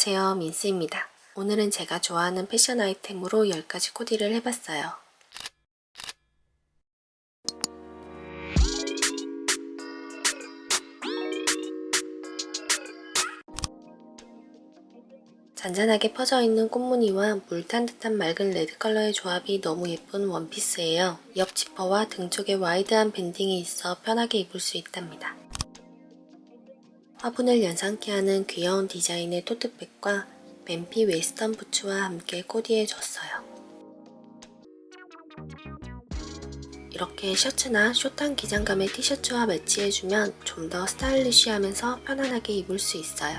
안녕하세요 민스입니다. 오늘은 제가 좋아하는 패션 아이템으로 10가지 코디를 해봤어요. 잔잔하게 퍼져 있는 꽃무늬와 물 탄 듯한 맑은 레드 컬러의 조합이 너무 예쁜 원피스예요. 옆 지퍼와 등 쪽에 와이드한 밴딩이 있어 편하게 입을 수 있답니다. 화분을 연상케 하는 귀여운 디자인의 토트백과 맨피 웨스턴 부츠와 함께 코디해줬어요. 이렇게 셔츠나 숏한 기장감의 티셔츠와 매치해주면 좀 더 스타일리쉬하면서 편안하게 입을 수 있어요.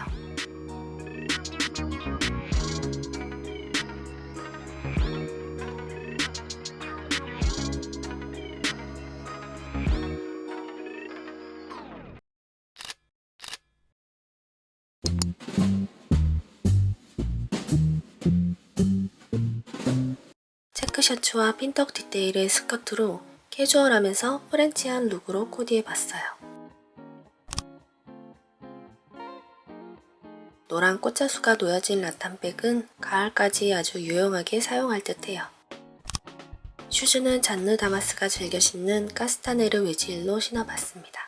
셔츠와 핀턱 디테일의 스커트로 캐주얼하면서 프렌치한 룩으로 코디해봤어요. 노란 꽃자수가 놓여진 라탄백은 가을까지 아주 유용하게 사용할 듯해요. 슈즈는 잔느 다마스가 즐겨 신는 카스타네르 외질로 신어봤습니다.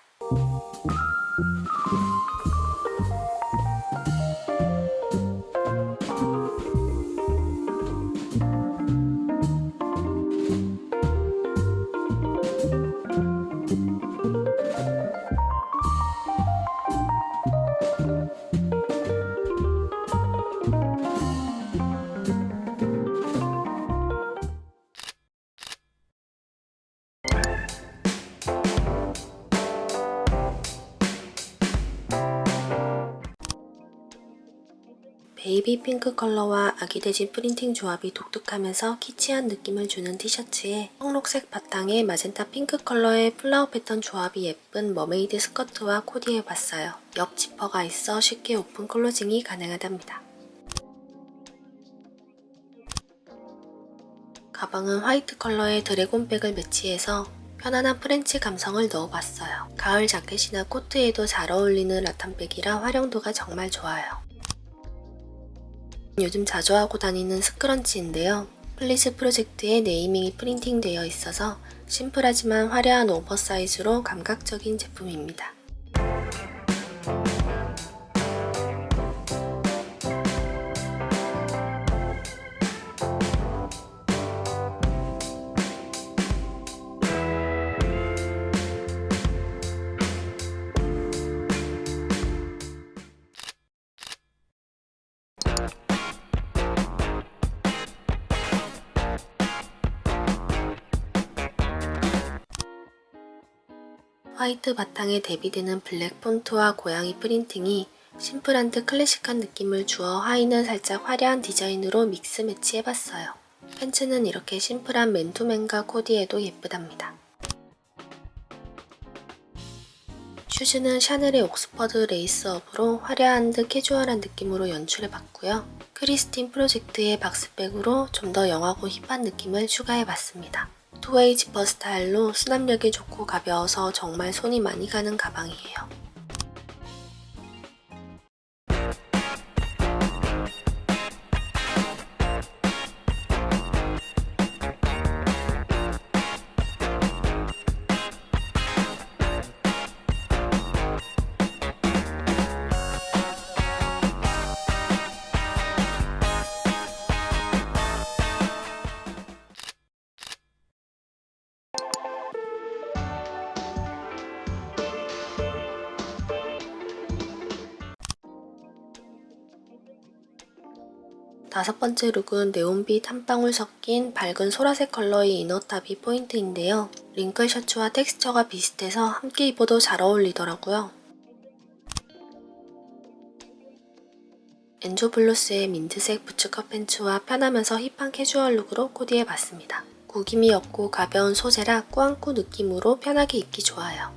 베이비 핑크 컬러와 아기 돼지 프린팅 조합이 독특하면서 키치한 느낌을 주는 티셔츠에 청록색 바탕에 마젠타 핑크 컬러의 플라워 패턴 조합이 예쁜 머메이드 스커트와 코디해봤어요. 옆 지퍼가 있어 쉽게 오픈 클로징이 가능하답니다. 가방은 화이트 컬러의 드래곤백을 매치해서 편안한 프렌치 감성을 넣어봤어요. 가을 자켓이나 코트에도 잘 어울리는 라탄백이라 활용도가 정말 좋아요. 요즘 자주 하고 다니는 스크런치인데요. 플리스 프로젝트에 네이밍이 프린팅되어 있어서 심플하지만 화려한 오버사이즈로 감각적인 제품입니다. 화이트 바탕에 대비되는 블랙 폰트와 고양이 프린팅이 심플한 듯 클래식한 느낌을 주어 하의는 살짝 화려한 디자인으로 믹스 매치 해봤어요. 팬츠는 이렇게 심플한 맨투맨과 코디해도 예쁘답니다. 슈즈는 샤넬의 옥스퍼드 레이스 업으로 화려한 듯 캐주얼한 느낌으로 연출해봤고요. 크리스틴 프로젝트의 박스백으로 좀 더 영하고 힙한 느낌을 추가해봤습니다. 투웨이 지퍼 스타일로 수납력이 좋고 가벼워서 정말 손이 많이 가는 가방이에요. 다섯 번째 룩은 네온빛 한 방울 섞인 밝은 소라색 컬러의 이너탑이 포인트인데요. 링클 셔츠와 텍스처가 비슷해서 함께 입어도 잘 어울리더라고요. 엔조 블루스의 민트색 부츠컷 팬츠와 편하면서 힙한 캐주얼 룩으로 코디해봤습니다. 구김이 없고 가벼운 소재라 꾸안꾸 느낌으로 편하게 입기 좋아요.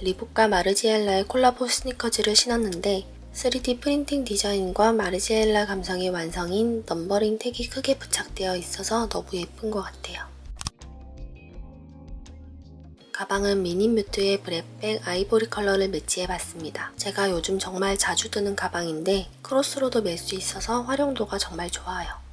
리복과 마르지엘라의 콜라보 스니커즈를 신었는데 3D 프린팅 디자인과 마르지엘라 감성의 완성인 넘버링 택이 크게 부착되어 있어서 너무 예쁜 것 같아요. 가방은 미니뮤트의 브렛백 아이보리 컬러를 매치해봤습니다. 제가 요즘 정말 자주 드는 가방인데 크로스로도 멜 수 있어서 활용도가 정말 좋아요.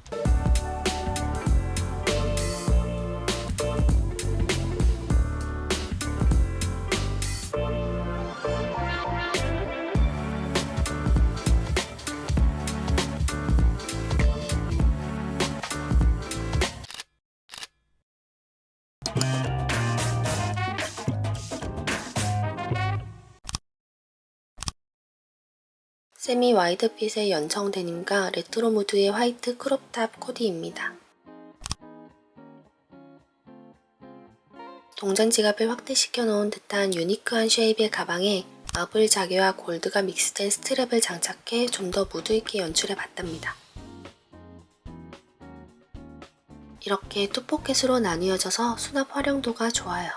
세미 와이드핏의 연청 데님과 레트로 무드의 화이트 크롭탑 코디입니다. 동전 지갑을 확대시켜 놓은 듯한 유니크한 쉐입의 가방에 마블 자개와 골드가 믹스된 스트랩을 장착해 좀 더 무드 있게 연출해 봤답니다. 이렇게 투포켓으로 나뉘어져서 수납 활용도가 좋아요.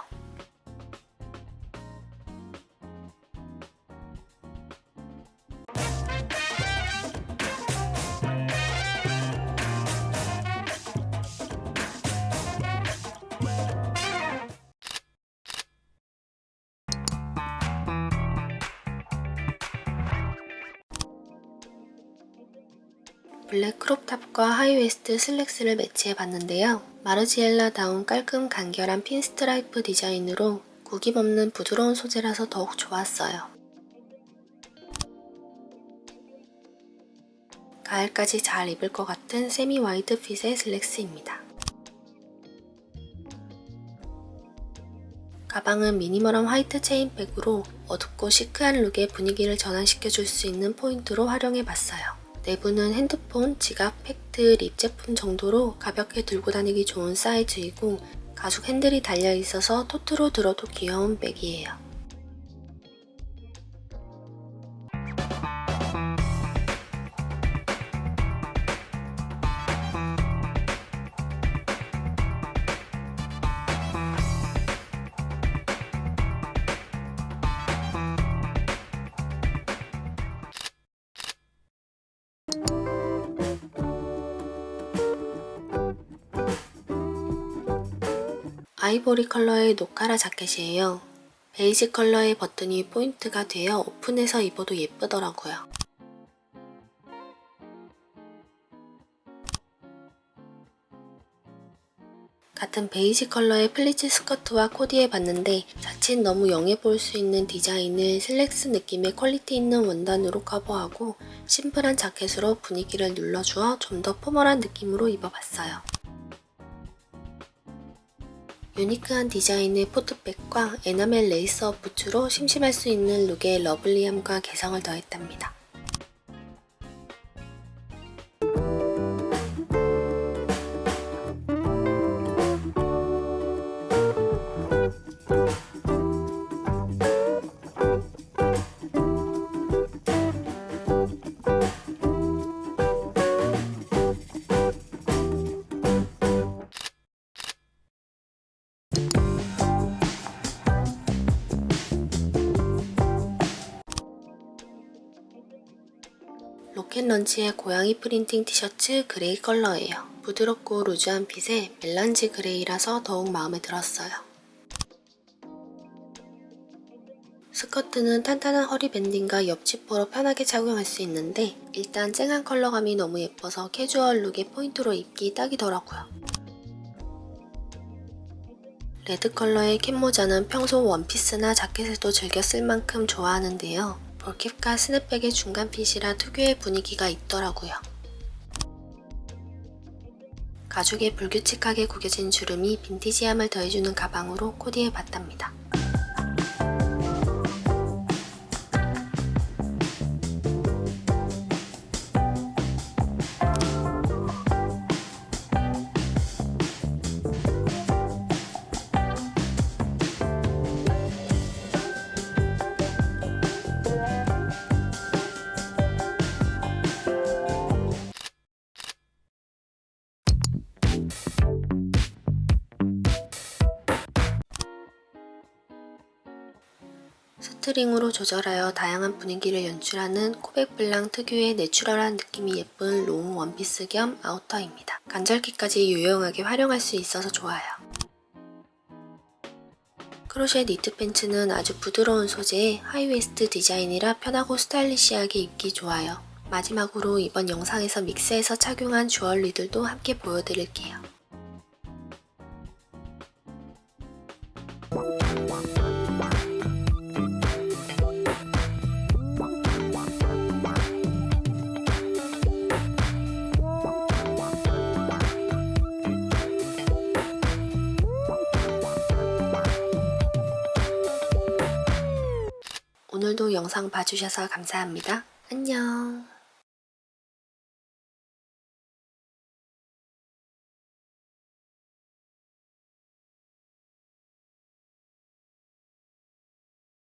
블랙 크롭탑과 하이웨스트 슬랙스를 매치해 봤는데요. 마르지엘라다운 깔끔 간결한 핀 스트라이프 디자인으로 구김 없는 부드러운 소재라서 더욱 좋았어요. 가을까지 잘 입을 것 같은 세미 와이드 핏의 슬랙스입니다. 가방은 미니멀한 화이트 체인백으로 어둡고 시크한 룩의 분위기를 전환시켜 줄 수 있는 포인트로 활용해 봤어요. 내부는 핸드폰, 지갑, 팩트, 립 제품 정도로 가볍게 들고 다니기 좋은 사이즈이고 가죽 핸들이 달려 있어서 토트로 들어도 귀여운 백이에요. 아이보리 컬러의 노카라 자켓이에요. 베이지 컬러의 버튼이 포인트가 되어 오픈해서 입어도 예쁘더라고요. 같은 베이지 컬러의 플리츠 스커트와 코디해 봤는데 자칫 너무 영해 보일 수 있는 디자인을 슬랙스 느낌의 퀄리티 있는 원단으로 커버하고 심플한 자켓으로 분위기를 눌러주어 좀 더 포멀한 느낌으로 입어봤어요. 유니크한 디자인의 포트백과 에나멜 레이스업 부츠로 심심할 수 있는 룩의 러블리함과 개성을 더했답니다. 로켓런치의 고양이 프린팅 티셔츠 그레이 컬러예요. 부드럽고 루즈한 핏에 멜란지 그레이라서 더욱 마음에 들었어요. 스커트는 탄탄한 허리 밴딩과 옆지퍼로 편하게 착용할 수 있는데 일단 쨍한 컬러감이 너무 예뻐서 캐주얼 룩의 포인트로 입기 딱이더라고요. 레드 컬러의 캡모자는 평소 원피스나 자켓에도 즐겨 쓸 만큼 좋아하는데요. 볼캡과 스냅백의 중간 핏이라 특유의 분위기가 있더라고요. 가죽에 불규칙하게 구겨진 주름이 빈티지함을 더해주는 가방으로 코디해 봤답니다. 스트링으로 조절하여 다양한 분위기를 연출하는 코백블랑 특유의 내추럴한 느낌이 예쁜 롱 원피스 겸 아우터입니다. 간절기까지 유용하게 활용할 수 있어서 좋아요. 크로쉐 니트 팬츠는 아주 부드러운 소재의 하이웨스트 디자인이라 편하고 스타일리시하게 입기 좋아요. 마지막으로 이번 영상에서 믹스해서 착용한 주얼리들도 함께 보여드릴게요. 오늘도 영상 봐주셔서 감사합니다. 안녕.